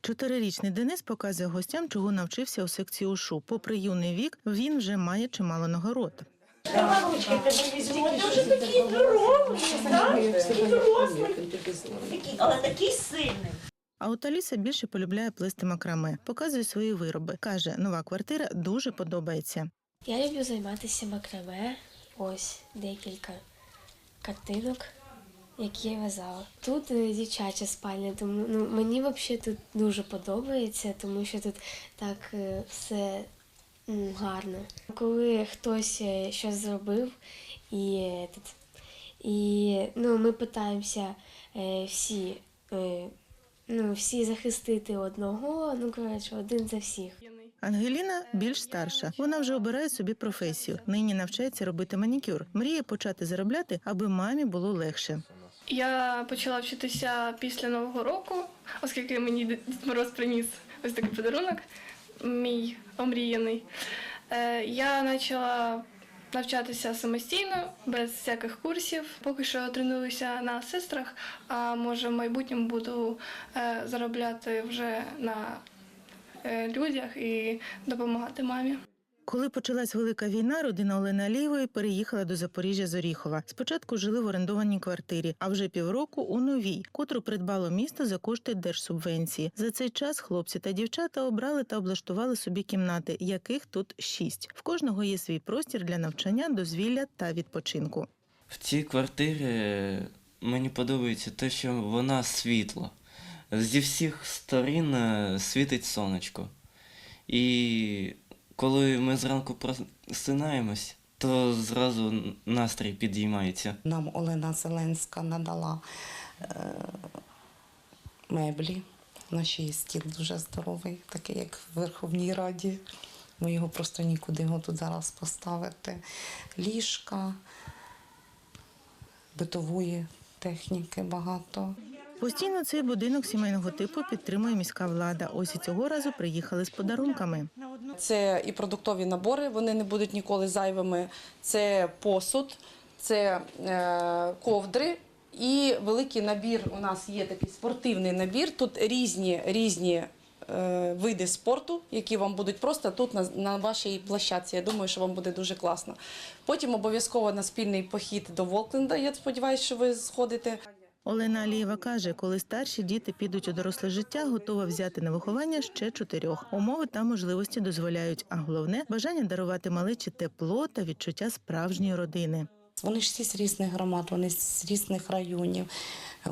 Чотирирічний Денис показує гостям, чого навчився у секції УШУ. Попри юний вік, він вже має чимало нагород. Вже такий здоровий. Такий дорослий. Але такий сильний. А от Аліса більше полюбляє плести макраме, показує свої вироби. Каже, нова квартира дуже подобається. Я люблю займатися макраме. Ось декілька картинок, які я в'язала. Тут е, дівчача спальня, тому ну, мені взагалі тут дуже подобається, тому що тут так е, все м, гарно. Коли хтось е, щось зробив, і, і ну, ми питаємося всі. Ну, всі захистити одного, ну коротше, один за всіх. Ангеліна більш старша. Вона вже обирає собі професію. Нині навчається робити манікюр. Мріє почати заробляти, аби мамі було легше. Я почала вчитися після Нового року, оскільки мені Дід Мороз приніс ось такий подарунок, мій омріяний. Е, Я почала навчатися самостійно, без всяких курсів. Поки що тренуюся на сестрах, а може в майбутньому буду е, заробляти вже на людях і допомагати мамі. Коли почалась велика війна, родина Олени Алієвої переїхала до Запоріжжя з Оріхова. Спочатку жили в орендованій квартирі, а вже півроку у новій, котру придбало місто за кошти держсубвенції. За цей час хлопці та дівчата обрали та облаштували собі кімнати, яких тут шість. В кожного є свій простір для навчання, дозвілля та відпочинку. В цій квартирі мені подобається те, що вона світла. Зі всіх сторін е, світить сонечко. І коли ми зранку просинаємось, то зразу настрій підіймається. Нам Олена Зеленська надала е, меблі. Наш стіл дуже здоровий, такий як в Верховній Раді. Ми його просто нікуди його тут зараз поставити. Ліжка, битової техніки багато. Постійно цей будинок сімейного типу підтримує міська влада. Ось і цього разу приїхали з подарунками. Це і продуктові набори, вони не будуть ніколи зайвими. Це посуд, це е, ковдри і великий набір. У нас є такий спортивний набір. Тут різні різні е, види спорту, які вам будуть просто тут на, на вашій площадці. Я думаю, що вам буде дуже класно. Потім обов'язково на спільний похід до Волкленда. Я сподіваюся, що ви сходите. Олена Алієва каже, коли старші діти підуть у доросле життя, готова взяти на виховання ще чотирьох. Умови та можливості дозволяють, а головне бажання дарувати малечі тепло та відчуття справжньої родини. Вони ж всі з різних громад, вони з різних районів.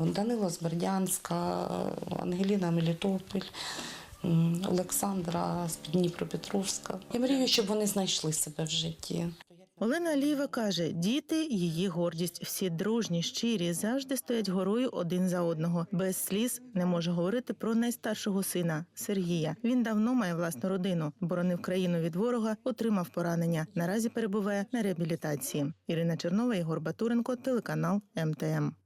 Данило з Бердянська, Ангеліна Мелітополь, Олександра з Дніпропетровська. Я мрію, щоб вони знайшли себе в житті. Олена Алієва каже, діти її гордість. Всі дружні, щирі, завжди стоять горою один за одного. Без сліз не може говорити про найстаршого сина Сергія. Він давно має власну родину, боронив країну від ворога, отримав поранення. Наразі перебуває на реабілітації. Ірина Чернова, Ігор Батуренко, телеканал МТМ.